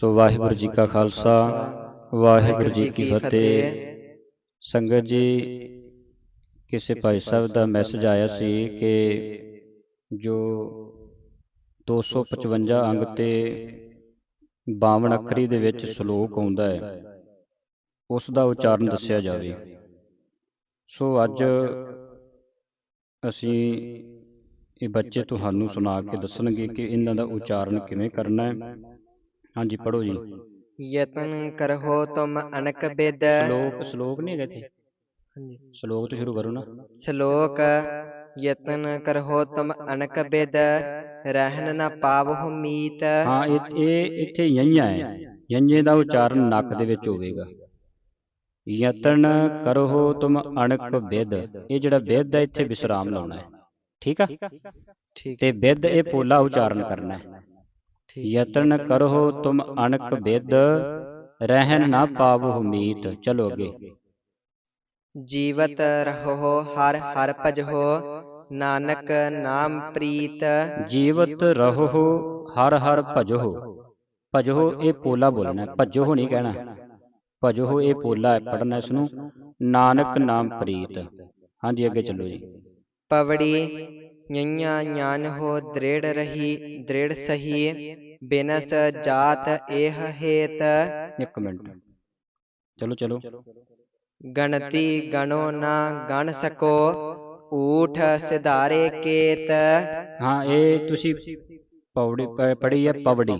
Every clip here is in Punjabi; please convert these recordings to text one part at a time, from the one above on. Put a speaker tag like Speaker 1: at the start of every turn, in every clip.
Speaker 1: ਸੋ ਵਾਹਿਗੁਰੂ ਜੀ ਕਾ ਖਾਲਸਾ, ਵਾਹਿਗੁਰੂ ਜੀ ਕੀ ਫਤਿਹ। ਸੰਗਤ ਜੀ, ਕਿਸੇ ਭਾਈ ਸਾਹਿਬ ਦਾ ਮੈਸੇਜ ਆਇਆ ਸੀ ਕਿ ਜੋ 255 ਅੰਗ ਤੇ 52 ਅੱਖਰੀ ਦੇ ਵਿੱਚ ਸ਼ਲੋਕ ਆਉਂਦਾ ਹੈ, ਉਸ ਦਾ ਉਚਾਰਨ ਦੱਸਿਆ ਜਾਵੇ। ਸੋ ਅੱਜ ਅਸੀਂ ਇਹ ਬੱਚੇ ਤੁਹਾਨੂੰ ਸੁਣਾ ਕੇ ਦੱਸਣਗੇ ਕਿ ਇਹਨਾਂ ਦਾ ਉਚਾਰਨ ਕਿਵੇਂ ਕਰਨਾ ਹੈ। ਹਾਂਜੀ ਪੜੋ ਜੀ।
Speaker 2: ਯਤਨ ਕਰਹੁ ਤੁਮ ਅਨਕ ਬਿਦ।
Speaker 1: ਸ਼ਲੋਕ ਸ਼ਲੋਕ ਨਹੀਂ ਹੈਗਾ ਇੱਥੇ?
Speaker 2: ਹਾਂਜੀ।
Speaker 1: ਸ਼ਲੋਕ ਤੋਂ ਸ਼ੁਰੂ ਕਰੋ ਨਾ।
Speaker 2: ਸ਼ਲੋਕ ਯਤਨ ਕਰਹੁ ਤੁਮ ਅਨਕ ਬਿਦ। ਰਹਿਨ ਨ ਪਾਵਹੁ ਮੀਤ।
Speaker 1: ਹਾਂ ਇਹ ਇੱਥੇ ਯਈਆਂ ਹੈ। ਯਈਏ ਦਾ ਉਚਾਰਨ ਨੱਕ ਦੇ ਵਿੱਚ ਹੋਵੇਗਾ। ਯਤਨ ਕਰੋ ਤੁਮ ਅਣਕ ਬਿਦ। ਇਹ ਜਿਹੜਾ ਬਿਦ ਹੈ ਇੱਥੇ ਵਿਸਰਾਮ ਲਾਉਣਾ ਹੈ। ਠੀਕ ਆ?
Speaker 2: ਠੀਕ
Speaker 1: ਤੇ ਬਿਦ ਇਹ ਪੋਲਾ ਉਚਾਰਨ ਕਰਨਾ ਹੈ। ਯਤਨ ਕਰੋ ਤੁਮ ਅਣਕ ਬਿਦ ਰਹਿਨ ਨਾ ਪਾਵਹੁ ਮੀਤ। ਚਲੋ ਅੱਗੇ।
Speaker 2: ਜੀਵਤ ਰਹੋ ਹਰ ਹਰ ਭਜਹੁ ਨਾਨਕ ਨਾਮ ਪ੍ਰੀਤ।
Speaker 1: ਜੀਵਤ ਰਹੋ ਹਰ ਹਰ ਭਜੋ ਭਜੋ ਇਹ ਪੋਲਾ ਬੋਲਣਾ। ਭਜੋ ਨਹੀਂ ਕਹਿਣਾ। ਭਜੋ ਇਹ ਪੋਲਾ ਹੈ ਪੜਨਾ ਇਸ ਨੂੰ। ਨਾਨਕ ਨਾਮ ਪ੍ਰੀਤ। ਹਾਂਜੀ ਅੱਗੇ ਚੱਲੋ ਜੀ।
Speaker 2: ਪਵੜੀ। ਦ੍ਰਿੜ ਰਹੀ ਦ੍ਰਿੜ ਸਹੀ ਬਿਨਸ ਜਾਤ ਇਹ ਹੇਤ
Speaker 1: ਇੱਕ ਮਿੰਟ ਚਲੋ ਚਲੋ
Speaker 2: ਗਣਤੀ ਗਣੋ ਨਾ ਗਣ ਸਕੋ ਊਠ ਸਿਧਾਰੇ ਕੇਤ
Speaker 1: ਹਾਂ ਇਹ ਤੁਸੀਂ ਪੌੜੀ ਪ- ਪੜ੍ਹੀ ਹੈ ਪਵੜੀ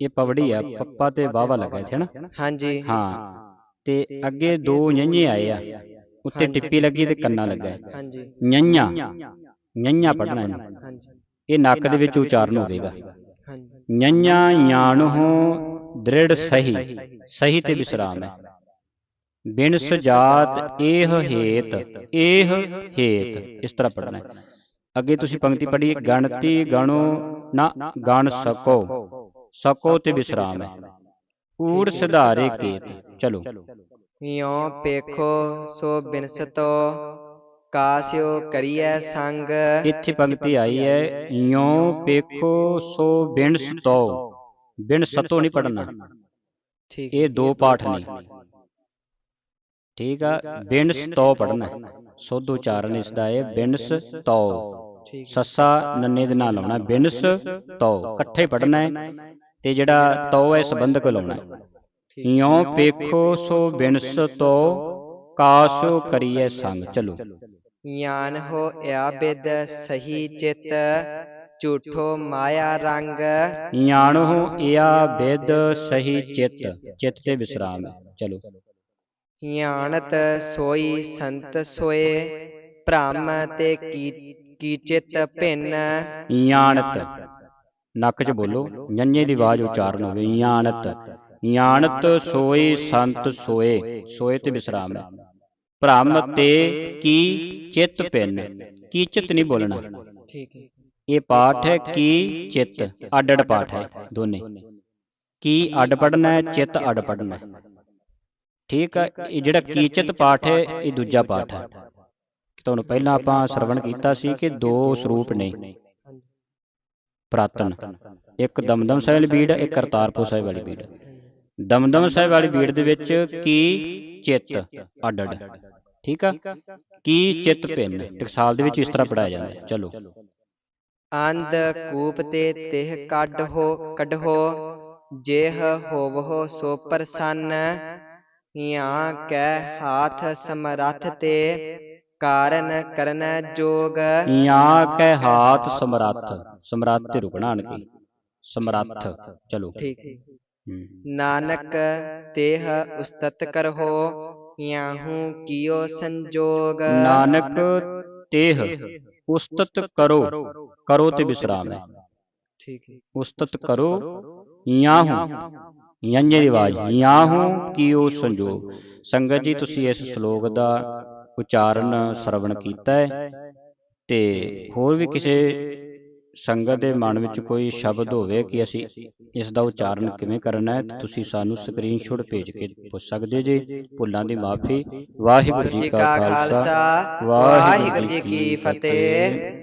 Speaker 1: ਇਹ ਪਵੜੀ ਹੈ ਪੱਪਾ ਤੇ ਵਾਵਾ ਲੱਗਾ ਇੱਥੇ ਨਾ
Speaker 2: ਹਾਂਜੀ
Speaker 1: ਹਾਂ ਤੇ ਅੱਗੇ ਦੋ ਨਿਆਂਏ ਆਏ ਆ ਉੱਤੇ
Speaker 2: ਹਾਂਜੀ।
Speaker 1: ਟਿੱਪੀ ਲੱਗੀ ਤੇ ਕੰਨਾ ਲੱਗਾ
Speaker 2: ਹਾਂਜੀ
Speaker 1: ਨਿਆਂਆਂ ਨਿਆਂਆਂ ਪੜਨਾ
Speaker 2: ਹਾਂਜੀ।
Speaker 1: ਇਹ ਨੱਕ ਦੇ ਵਿੱਚ ਉਚਾਰਨ ਹੋਵੇਗਾ।
Speaker 2: ਹਾਂਜੀ।
Speaker 1: ਨਿਆਂਆਂ ਯਾਨਹੁ ਦ੍ਰਿੜ ਸਹੀ। ਸਹੀ। ਤੇ ਵਿਸਰਾਮ ਹੈ। ਬਿਨ ਸੁਜਾਤ ਇਹ ਹੇਤ ਇਹ ਹੇਤ। ਇਸ ਤਰ੍ਹਾਂ ਪੜਨਾ ਹੈ। ਅੱਗੇ ਤੁਸੀਂ ਪੰਕਤੀ ਪੜ੍ਹੀ ਗਣਤੀ ਗਣੋ ਨਾ ਗਣ ਸਕੋ। ਸਕੋ। ਤੇ ਵਿਸਰਾਮ ਹੈ। ਊੜ ਸਿਧਾਰੇ ਕੇਤ। ਚਲੋ।
Speaker 2: ਯੋ ਪੇਖੋ ਸੋ ਬਿਨਸਤੋ ਕਾਸਿਓ ਕਰੀਐ ਸੰਗ।
Speaker 1: ਇੱਥੇ ਪੰਕਤੀ ਆਈ ਹੈ ਯੋ ਪੇਖੋ ਸੋ ਬਿਨ ਸਤੋ। ਬਿਨ ਸਤੋ ਨਹੀਂ ਪੜਨਾ
Speaker 2: ਠੀਕ
Speaker 1: ਇਹ ਦੋ ਪਾਠ ਨੇ। ਠੀਕ ਆ ਬਿਨ ਸਤੋ ਪੜਨਾ ਸੁੱਧ ਉਚਾਰਨ ਇਸ ਦਾ ਹੈ ਬਿਨਸ ਤੋ
Speaker 2: ਠੀਕ
Speaker 1: ਸੱਸਾ ਨੰਨੇ ਦੇ ਨਾਲ ਲਾਉਣਾ ਬਿਨਸ ਤੋ ਇਕੱਠੇ ਪੜਨਾ ਹੈ ਤੇ ਜਿਹੜਾ ਤੋ ਹੈ ਸੰਬੰਧਕ ਲਾਉਣਾ ਯੋ ਪੇਖੋ ਸੋ ਬਿਨਸ ਤੋ ਕਾਸੋ ਕਰੀਏ ਸੰਗ। ਚਲੋ।
Speaker 2: ਗਿਆਨ ਹੋ ਇਆ ਬਿਦ ਸਹੀ ਚਿਤ ਝੂਠੋ ਮਾਇਆ ਰੰਗ
Speaker 1: ਯਾਨਹੁ ਇਆ ਬਿਦ ਸਹੀ ਚਿਤ ਚਿਤ ਤੇ ਵਿਸਰਾਮ। ਹੈ ਚਲੋ।
Speaker 2: ਗਿਆਨਤ ਸੋਈ ਸੰਤ ਸੋਏ ਭ੍ਰਮ ਤੇ ਕੀ ਕੀ ਚਿਤ ਭਿੰਨ।
Speaker 1: ਯਾਨਤ ਨੱਕ 'ਚ ਬੋਲੋ। ਜੰਨੇ ਦੀ ਆਵਾਜ਼ ਉਚਾਰਨ ਹੋਵੇ। ਯਾਨਤ ਯਾਨਤ ਸੋਏ ਸੰਤ ਸੋਏ। ਸੋਏ। ਤੇ ਵਿਸਰਾਮ। ਹੈ ਭ੍ਰਮ ਤੇ ਕੀ ਚਿਤ ਪਿੰਨ? ਕੀ ਚਿਤ ਨਹੀਂ ਬੋਲਣਾ?
Speaker 2: ਠੀਕ ਹੈ।
Speaker 1: ਇਹ ਪਾਠ ਹੈ ਕੀ ਚਿਤ? ਅੱਡ ਅੱਡ ਪਾਠ ਹੈ ਦੋਨੇ। ਕੀ ਅੱਡ ਪੜਨਾ ਹੈ ਚਿਤ ਅੱਡ ਪੜਨਾ ਹੈ। ਠੀਕ ਹੈ ਇਹ ਜਿਹੜਾ ਕੀ ਚਿਤ ਪਾਠ ਹੈ ਇਹ ਦੂਜਾ ਪਾਠ ਹੈ। ਤੁਹਾਨੂੰ ਪਹਿਲਾਂ ਆਪਾਂ ਸਰਵਣ ਕੀਤਾ ਸੀ ਕਿ ਦੋ ਸਰੂਪ ਨੇ। ਪ੍ਰਾਤਨ ਇੱਕ ਦਮਦਮ ਸਾਹਿਬ ਵਾਲੀ ਬੀੜ ਇੱਕ ਕਰਤਾਰਪੁਰ ਸਾਹਿਬ ਵਾਲੀ ਬੀੜ। ਦਮਦਮ ਸਾਹਿਬ ਵਾਲੀ ਬੀੜ ਦੇ ਵਿੱਚ ਕੀ ਚਿੱਤ ਅੱਡ ਅੱਡ ਠੀਕ ਆ? ਕੀ ਚਿੱਤ ਭਿੰਨ ਟਕਸਾਲ ਦੇ ਵਿੱਚ ਇਸ ਤਰ੍ਹਾਂ ਪੜਾਇਆ ਜਾਂਦਾ ਹੈ। ਚਲੋ।
Speaker 2: ਅੰਧ ਕੂਪ ਤੇ ਤਿਹ ਕੱਢ ਹੋ ਕੱਢੋ। ਜੇਹ ਹੋਵਹੁ ਸੋ ਪ੍ਰਸੰਨ। ਯਾ ਕੈ ਹਾਥ ਸਮਰੱਥ ਤੇ। ਕਾਰਨ ਕਰਨ ਜੋਗ।
Speaker 1: ਯਾ ਕੈ ਹਾਥ ਸਮਰੱਥ। ਸਮਰੱਥ ਤੇ ਰੁਕਣਾ ਆਣ ਕੇ ਸਮਰੱਥ। ਚਲੋ।
Speaker 2: ਠੀਕ। ਨਾਨਕ ਤੇਹ ਉਸਤਤ ਕਰਹੋ ਯਾਹੂ ਕੀਓ ਸੰਜੋਗ।
Speaker 1: ਨਾਨਕ ਤੇਹ ਉਸਤਤ ਕਰੋ ਕਰੋ ਤੇ ਵਿਸਰਾਮ ਹੈ।
Speaker 2: ਠੀਕ ਹੈ।
Speaker 1: ਉਸਤਤ ਕਰੋ ਯਾਹੂ ਯੰਨੇ ਦੀ ਆਵਾਜ਼ ਯਾਹੂ ਕੀਓ ਸੰਜੋਗ। ਸੰਗਤ ਜੀ ਤੁਸੀਂ ਇਸ ਸ਼ਲੋਕ ਦਾ ਉਚਾਰਨ ਸਰਵਣ ਕੀਤਾ ਹੈ ਤੇ ਹੋਰ ਵੀ ਕਿਸੇ ਸੰਗਤ ਦੇ ਮਨ ਵਿੱਚ ਕੋਈ ਸ਼ਬਦ ਹੋਵੇ ਕਿ ਅਸੀਂ ਇਸ ਦਾ ਉਚਾਰਨ ਕਿਵੇਂ ਕਰਨਾ ਹੈ ਤੁਸੀਂ ਸਾਨੂੰ ਸਕਰੀਨਸ਼ਾਟ ਭੇਜ ਕੇ ਪੁੱਛ ਸਕਦੇ ਜੇ। ਭੁੱਲਾਂ ਦੀ ਮਾਫੀ। ਵਾਹਿਗੁਰੂ
Speaker 2: ਜੀ ਕਾ ਖਾਲਸਾ। ਵਾਹਿਗੁਰੂ ਜੀ ਕੀ ਫਤਿਹ।